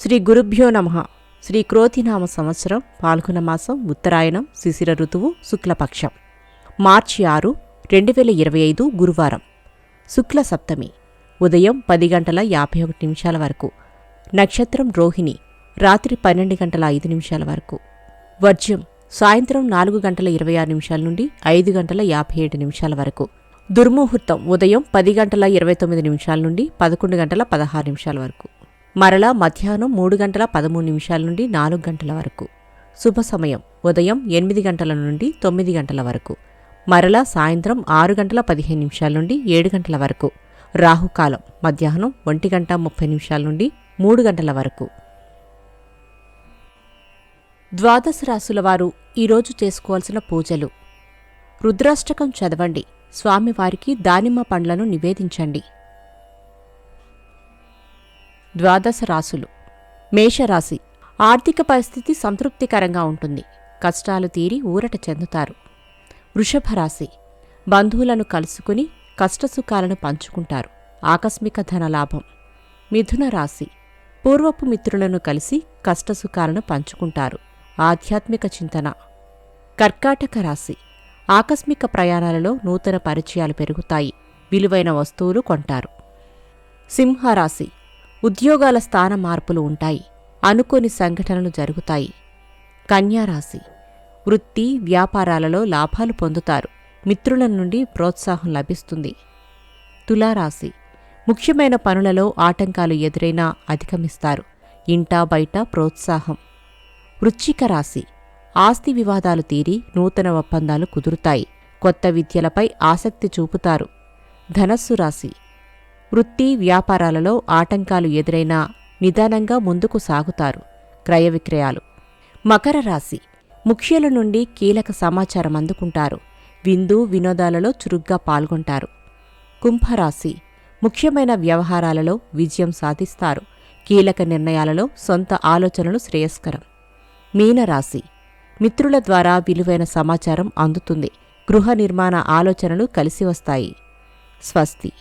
శ్రీ గురుభ్యో నమ. శ్రీ క్రోతినామ సంవత్సరం పాల్గొన మాసం ఉత్తరాయణం శిశిర ఋతువు శుక్లపక్షం. మార్చి ఆరు రెండు వేల ఇరవై ఐదు గురువారం. శుక్ల సప్తమి. ఉదయం పది గంటల యాభై ఒకటి నిమిషాల వరకు. నక్షత్రం రోహిణి. రాత్రి పన్నెండు గంటల ఐదు నిమిషాల వరకు. వర్జ్యం. సాయంత్రం నాలుగు గంటల ఇరవై ఆరు నిమిషాల నుండి ఐదు గంటల యాభై ఏడు నిమిషాల వరకు. దుర్ముహూర్తం. ఉదయం పది గంటల ఇరవై తొమ్మిది నిమిషాల నుండి పదకొండు గంటల పదహారు నిమిషాల వరకు. మరలా మధ్యాహ్నం మూడు గంటల పదమూడు నిమిషాల నుండి నాలుగు గంటల వరకు. శుభ సమయం ఉదయం ఎనిమిది గంటల నుండి తొమ్మిది గంటల వరకు. మరలా సాయంత్రం ఆరు గంటల పదిహేను నిమిషాల నుండి ఏడు గంటల వరకు. రాహుకాలం మధ్యాహ్నం ఒంటి గంట ముప్పై నిమిషాల నుండి మూడు గంటల వరకు. ద్వాదశ రాశుల వారు ఈరోజు చేసుకోవాల్సిన పూజలు. రుద్రాష్టకం చదవండి. స్వామివారికి దానిమ్మ పండ్లను నివేదించండి. ద్వాదశ రాశులు మేషరాశి. ఆర్థిక పరిస్థితి సంతృప్తికరంగా ఉంటుంది. కష్టాలు తీరి ఊరట చెందుతారు. వృషభ రాశి బంధువులను కలుసుకుని కష్టసుఖాలను పంచుకుంటారు. ఆకస్మిక ధనలాభం. మిథున రాశి. పూర్వపు మిత్రులను కలిసి కష్టసుఖాలను పంచుకుంటారు. ఆధ్యాత్మిక చింతన. కర్కాటక రాశి. ఆకస్మిక ప్రయాణాలలో నూతన పరిచయాలు పెరుగుతాయి. విలువైన వస్తువులు కొంటారు. సింహరాశి. ఉద్యోగాల స్థాన మార్పులు ఉంటాయి. అనుకోని సంఘటనలు జరుగుతాయి. కన్యారాశి. వృత్తి వ్యాపారాలలో లాభాలు పొందుతారు. మిత్రుల నుండి ప్రోత్సాహం లభిస్తుంది. తులారాశి. ముఖ్యమైన పనులలో ఆటంకాలు ఎదురైనా అధిగమిస్తారు. ఇంటా బయట ప్రోత్సాహం. వృశ్చిక రాశి. ఆస్తి వివాదాలు తీరి నూతన ఒప్పందాలు కుదురుతాయి. కొత్త విద్యలపై ఆసక్తి చూపుతారు. ధనస్సు రాశి. వృత్తి వ్యాపారాలలో ఆటంకాలు ఎదురైనా నిదానంగా ముందుకు సాగుతారు క్రయ విక్రయాలు. మకర రాశి ముఖ్యుల నుండి కీలక సమాచారం అందుకుంటారు. విందు వినోదాలలో చురుగ్గా పాల్గొంటారు. కుంభరాశి ముఖ్యమైన వ్యవహారాలలో విజయం సాధిస్తారు. కీలక నిర్ణయాలలో సొంత ఆలోచనలు శ్రేయస్కరం. మీనరాశి మిత్రుల ద్వారా విలువైన సమాచారం అందుతుంది. గృహ నిర్మాణ ఆలోచనలు కలిసి వస్తాయి. స్వస్తి